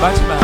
Bate.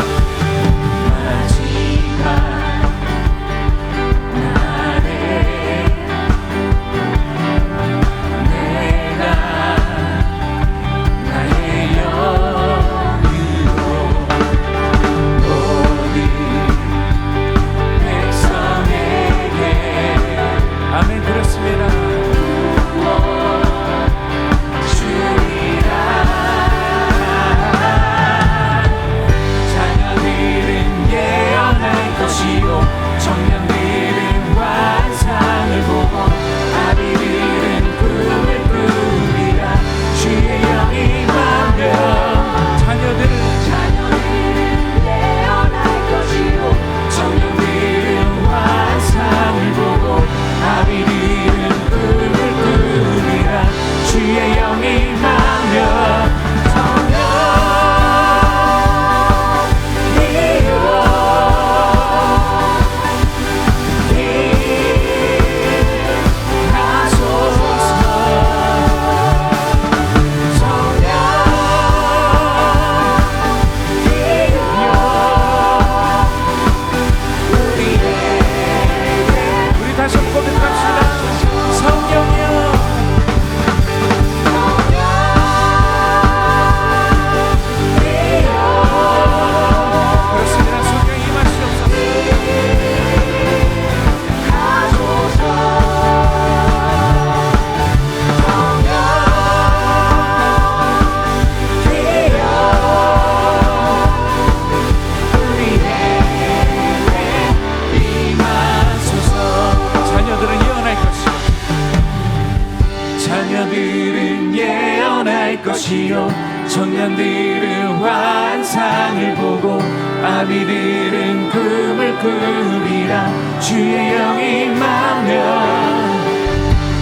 것이요 청년들은 환상을 보고 아비들은 꿈을 꾸리라. 주의 영이 만면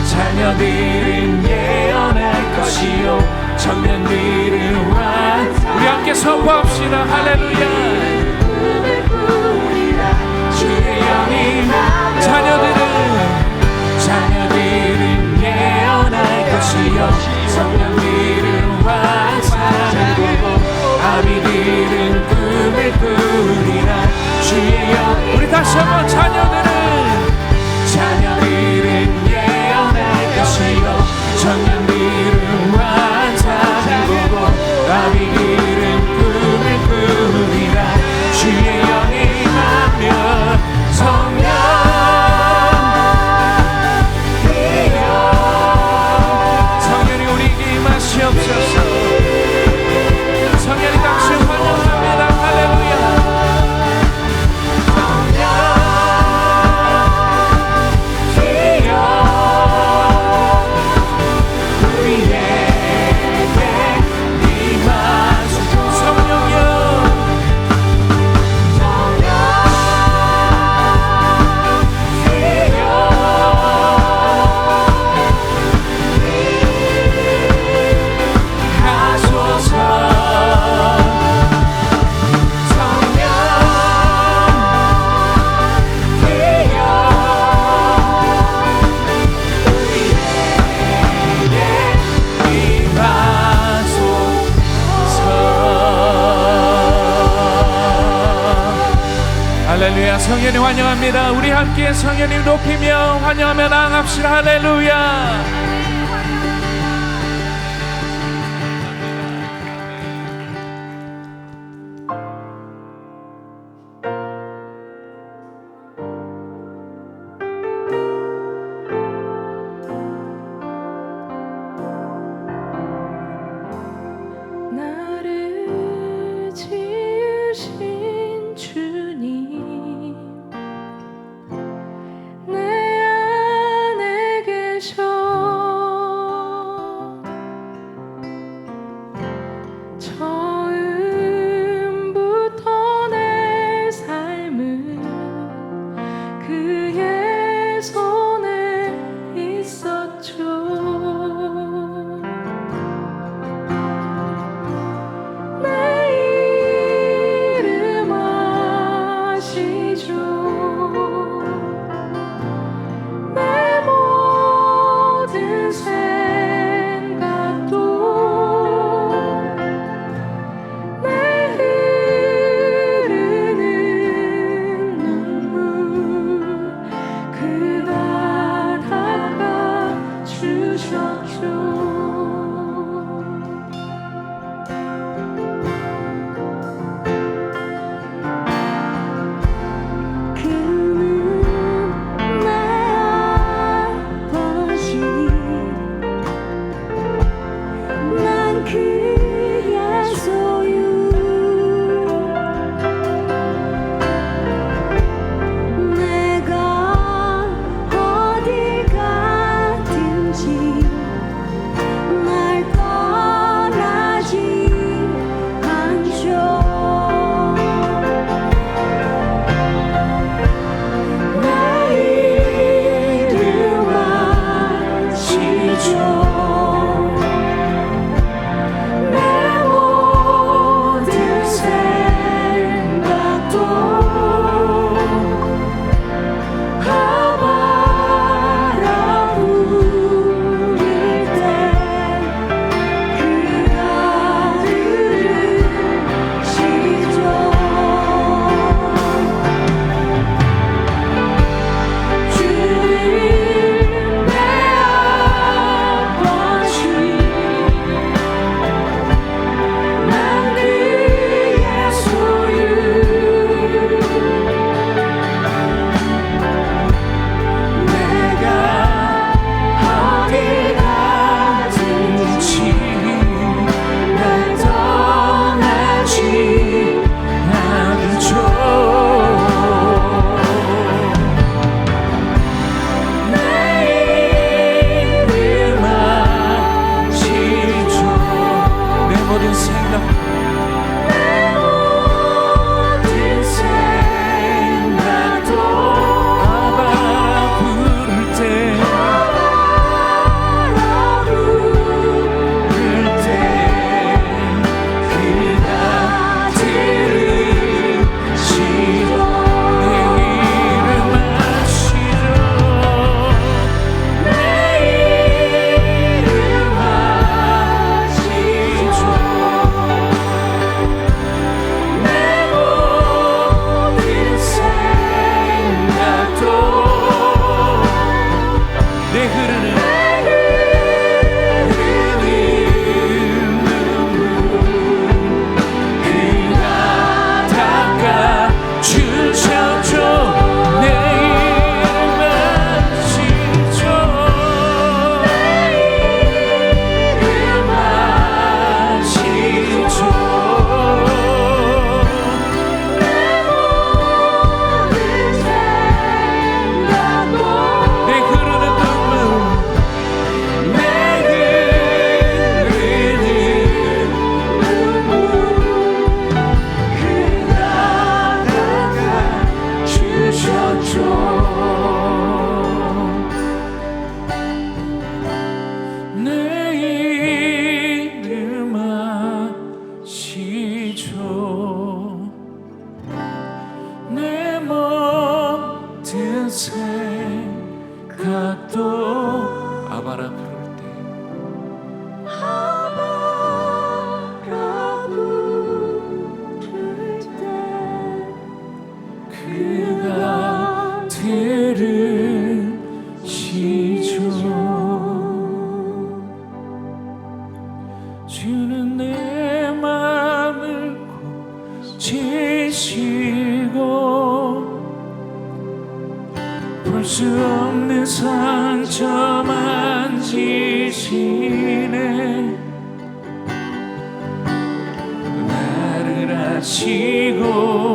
자녀들은 예언할 것이요. 청년들은 환 우리 함께 선포합시다. 할렐루야. 주의 영이 자녀들은 자녀들은 예언할 것이요. 성현이 환영합니다. 우리 함께 성현님 높이며 환영하며 나갑시다. 할렐루야. 모 아시고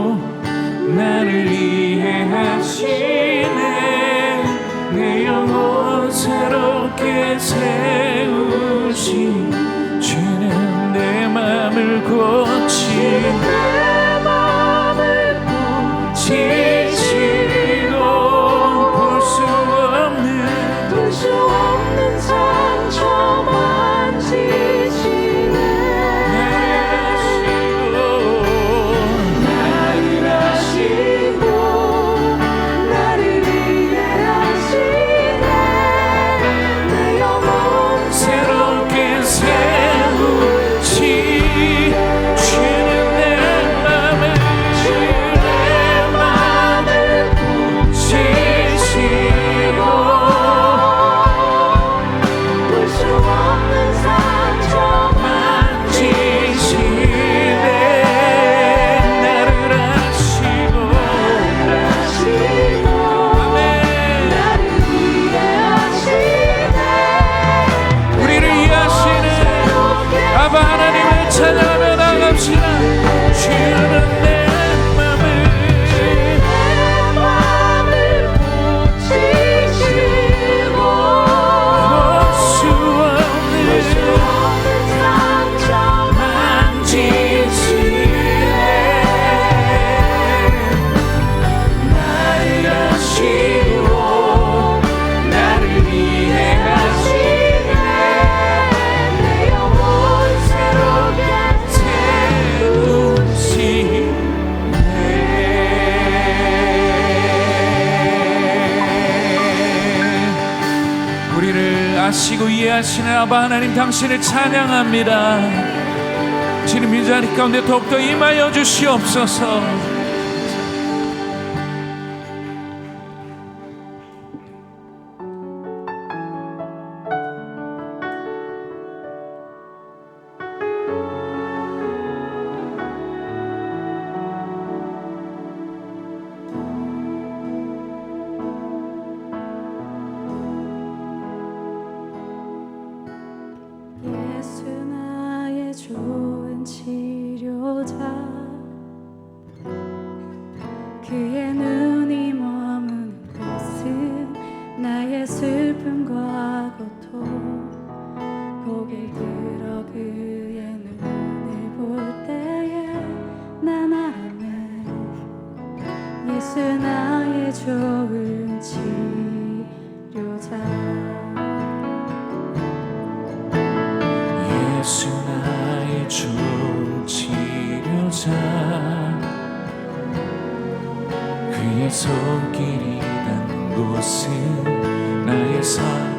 하시네. 아바 하나님 당신을 찬양합니다. 주님 이 자리 가운데 더욱더 임하여 주시옵소서. 예수 나의 주 치료자. 그의 손길이 닿는 곳은 나의 삶.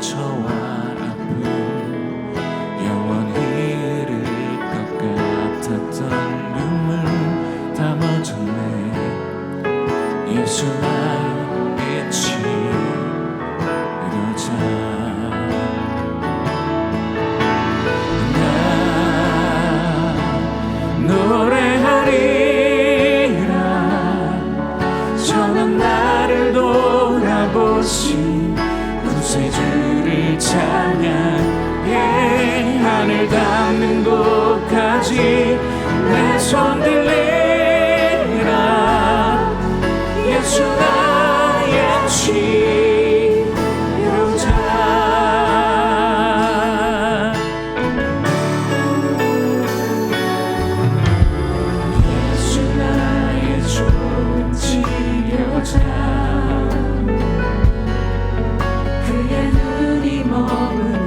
promise.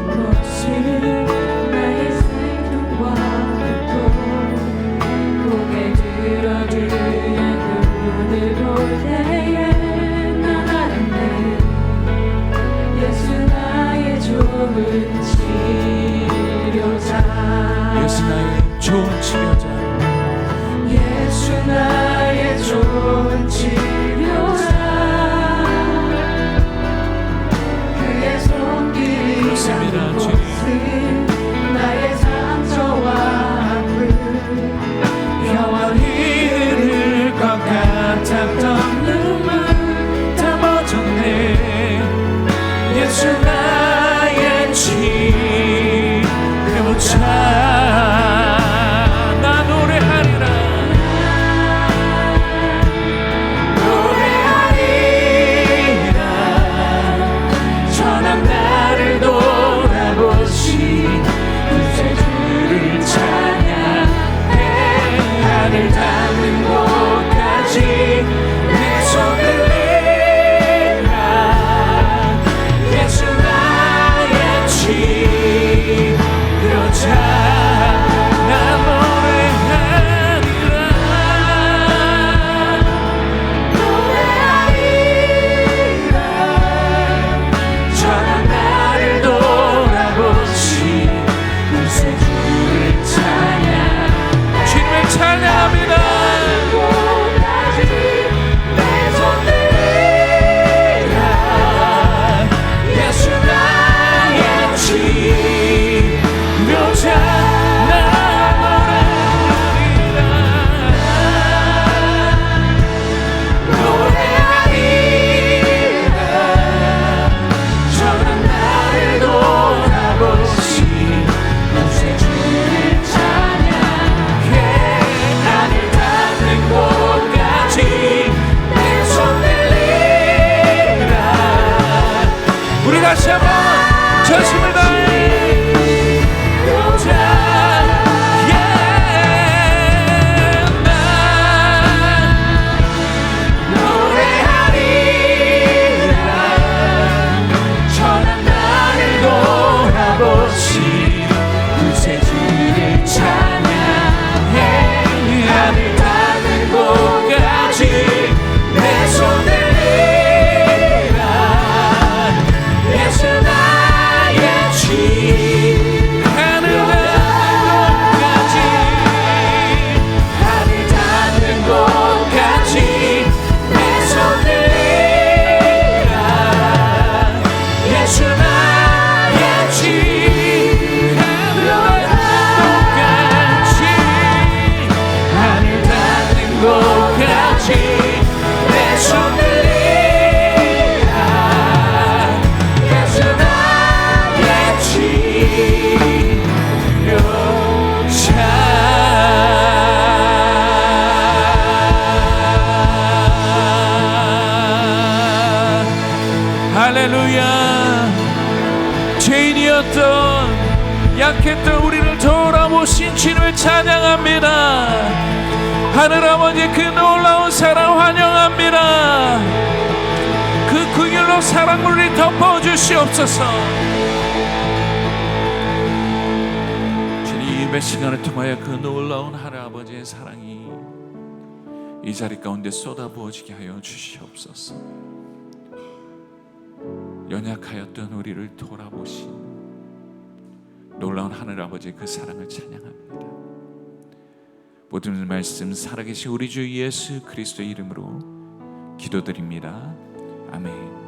아버지 그 놀라운 사랑 환영합니다. 그 긍휼로 사랑물이 덮어 주시옵소서. 주님 이배 시간을 통하여 그 놀라운 하늘 아버지의 사랑이 이 자리 가운데 쏟아 부어지게 하여 주시옵소서. 연약하였던 우리를 돌아보신 놀라운 하늘 아버지의 그 사랑을 찬양합니다. 모든 말씀 살아계신 우리 주 예수 그리스도 이름으로 기도드립니다. 아멘.